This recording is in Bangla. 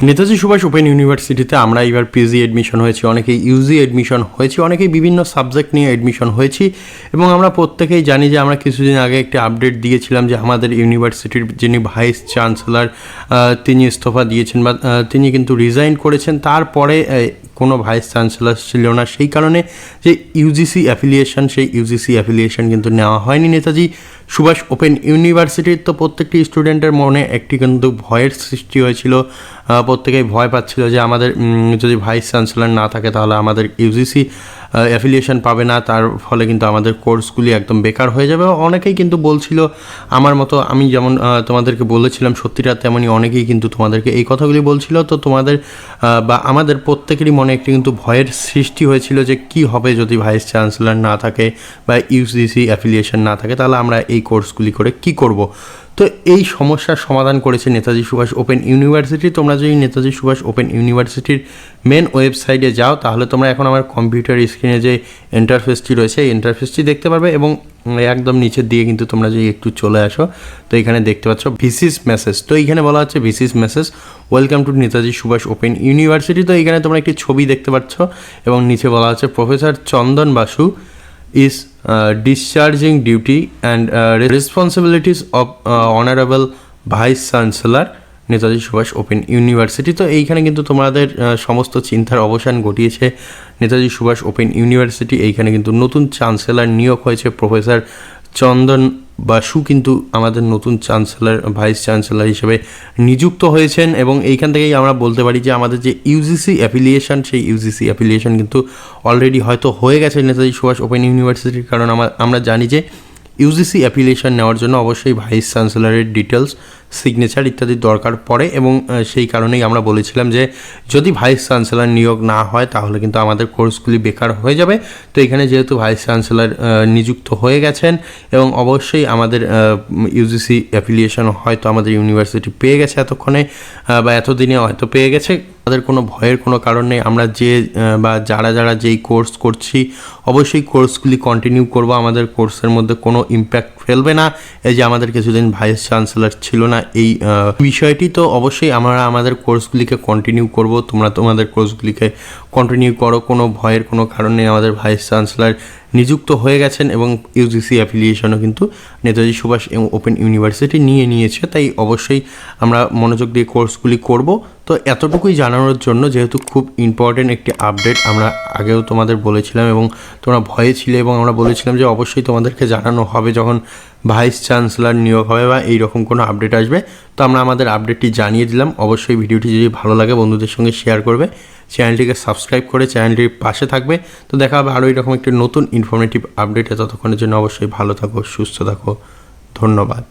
নেতাজি সুভাষ ওপেন ইউনিভার্সিটিতে আমরা এবার পিজি এডমিশন হয়েছি, অনেকেই ইউজি এডমিশন হয়েছি, অনেকেই বিভিন্ন সাবজেক্ট নিয়ে এডমিশন হয়েছি এবং আমরা প্রত্যেকেই জানি যে আমরা কিছুদিন আগে একটি আপডেট দিয়েছিলাম যে আমাদের ইউনিভার্সিটির যিনি ভাইস চ্যান্সেলর তিনি ইস্তফা দিয়েছেন বা তিনি কিন্তু রিজাইন করেছেন। তারপরে কোনো ভাইস চ্যান্সেলার ছিল না। সেই কারণে যে ইউজিসি অ্যাফিলিয়েশন সেই ইউজিসি অ্যাফিলিয়েশন কিন্তু নেওয়া হয়নি নেতাজি। সুভাষ ওপেন ইউনিভার্সিটির তো প্রত্যেকটি স্টুডেন্টের মনে একটি কিন্তু ভয়ের সৃষ্টি হয়েছিল। প্রত্যেকেই ভয় পাচ্ছিল যে আমাদের যদি ভাইস চ্যান্সেলার না থাকে তাহলে আমাদের ইউজিসি অ্যাফিলিয়েশন পাবে না, তার ফলে কিন্তু আমাদের কোর্সগুলি একদম বেকার হয়ে যাবে। অনেকেই কিন্তু বলছিল আমার মতো, আমি যেমন তোমাদেরকে বলেছিলাম সত্যিটা তেমনই অনেকেই কিন্তু তোমাদেরকে এই কথাগুলি বলছিল। তো তোমাদের বা আমাদের প্রত্যেকেরই মনে একটি কিন্তু ভয়ের সৃষ্টি হয়েছিল যে কি হবে যদি ভাইস চ্যান্সেলর না থাকে বা ইউজিসি অ্যাফিলিয়েশন না থাকে, তাহলে আমরা এই কোর্সগুলি করে কি করব? তো এই সমস্যার সমাধান করেছে নেতাজি সুভাষ ওপেন ইউনিভার্সিটি। তোমরা যদি নেতাজি সুভাষ ওপেন ইউনিভার্সিটির মেন ওয়েবসাইটে যাও তাহলে তোমরা এখন আমার কম্পিউটার স্ক্রিনে যে ইন্টারফেসটি রয়েছে এই ইন্টারফেসটি দেখতে পারবে এবং একদম নিচের দিয়ে কিন্তু তোমরা যদি একটু চলে আসো তো এখানে দেখতে পাচ্ছ ভিসিস মেসেজ। তো এইখানে বলা হচ্ছে VC's message welcome to Netaji Subhash open university. তো এখানে তোমরা একটি ছবি দেখতে পাচ্ছ এবং নিচে বলা হচ্ছে professor Chandan Basu uh, discharging duty and uh, of of vice chancellor Netaji Subhash open university তো এইখানে কিন্তু তোমাদের সমস্ত চিন্তার অবসান ঘটিয়েছে নেতাজি সুভাষ ওপেন ইউনিভার্সিটি এইখানে কিন্তু নতুন চ্যান্সেলর নিয়োগ হয়েছে প্রফেসর চন্দন বাসু কিন্তু আমাদের নতুন চ্যান্সেলর, ভাইস চ্যান্সেলর হিসেবে নিযুক্ত হয়েছেন এবং এইখান থেকেই আমরা বলতে পারি যে আমাদের যে ইউজিসি অ্যাফিলিয়েশন সেই ইউজিসি অ্যাফিলিয়েশন কিন্তু অলরেডি হয়তো হয়ে গেছে নেতাজি সুভাষ ওপেন ইউনিভার্সিটির কারণ। আমা- আমরা জানি যে ইউজিসি অ্যাফিলিয়েশন নেওয়ার জন্য অবশ্যই ভাইস চ্যান্সেলরের ডিটেলস সিগনেচার ইত্যাদি দরকার পড়ে এবং সেই কারণেই আমরা বলেছিলাম যে, যদি ভাইস চ্যান্সেলর নিয়োগ না হয়, তাহলে কিন্তু আমাদের কোর্সগুলি বেকার হয়ে যাবে। তো এখানে যেহেতু ভাইস চ্যান্সেলর নিযুক্ত হয়ে গেছেন এবং অবশ্যই আমাদের ইউজিসি অ্যাফিলিয়েশন হয়তো আমাদের ইউনিভার্সিটি পেয়ে গেছে এতক্ষণে বা এতদিনে হয়তো পেয়ে গেছে। তাদের কোনো ভয়ের কোনো কারণ নেই। আমরা যে বা যারা যারা যেই কোর্স করছি, অবশ্যই কোর্সগুলি কন্টিনিউ করব। আমাদের কোর্সের মধ্যে কোনো ইম্প্যাক্ট ফেলবে না। এই যে আমাদের কিছুদিন ভাইস চ্যান্সেলর ছিল না এই আহ, বিষয়টি তো অবশ্যই আমরা আমাদের কোর্সগুলিকে কন্টিনিউ করব তোমরা তোমাদের কোর্সগুলিকে কন্টিনিউ করো কোনো ভয়ের কোনো কারণ আমাদের ভাইস চ্যান্সেলর নিযুক্ত হয়ে গেছেন এবং ইউজিসি অ্যাফিলিয়েশনও কিন্তু নেতাজি সুভাষ এবং ওপেন ইউনিভার্সিটি নিয়ে নিয়েছে। তাই অবশ্যই আমরা মনোযোগ দিয়ে কোর্সগুলি করব। তো এতটুকুই জানানোর জন্য যেহেতু খুব ইম্পর্টেন্ট একটি আপডেট আমরা আগেও তোমাদের বলেছিলাম এবং তোমরা ভয়ে ছিলে এবং আমরা বলেছিলাম যে অবশ্যই তোমাদেরকে জানানো হবে যখন ভাইস চ্যান্সেলার নিয়োগ হবে বা এইরকম কোনো আপডেট আসবে। তো আমরা আমাদের আপডেটটি জানিয়ে দিলাম। অবশ্যই ভিডিওটি যদি ভালো লাগে বন্ধুদের সঙ্গে শেয়ার করবে। চ্যানেলটিকে সাবস্ক্রাইব করে চ্যানেলটির পাশে থাকবে। তো দেখা হবে আরও এরকম একটি নতুন ইনফরমেটিভ আপডেটে ততক্ষণের জন্য অবশ্যই ভালো থাকো, সুস্থ থাকো। ধন্যবাদ।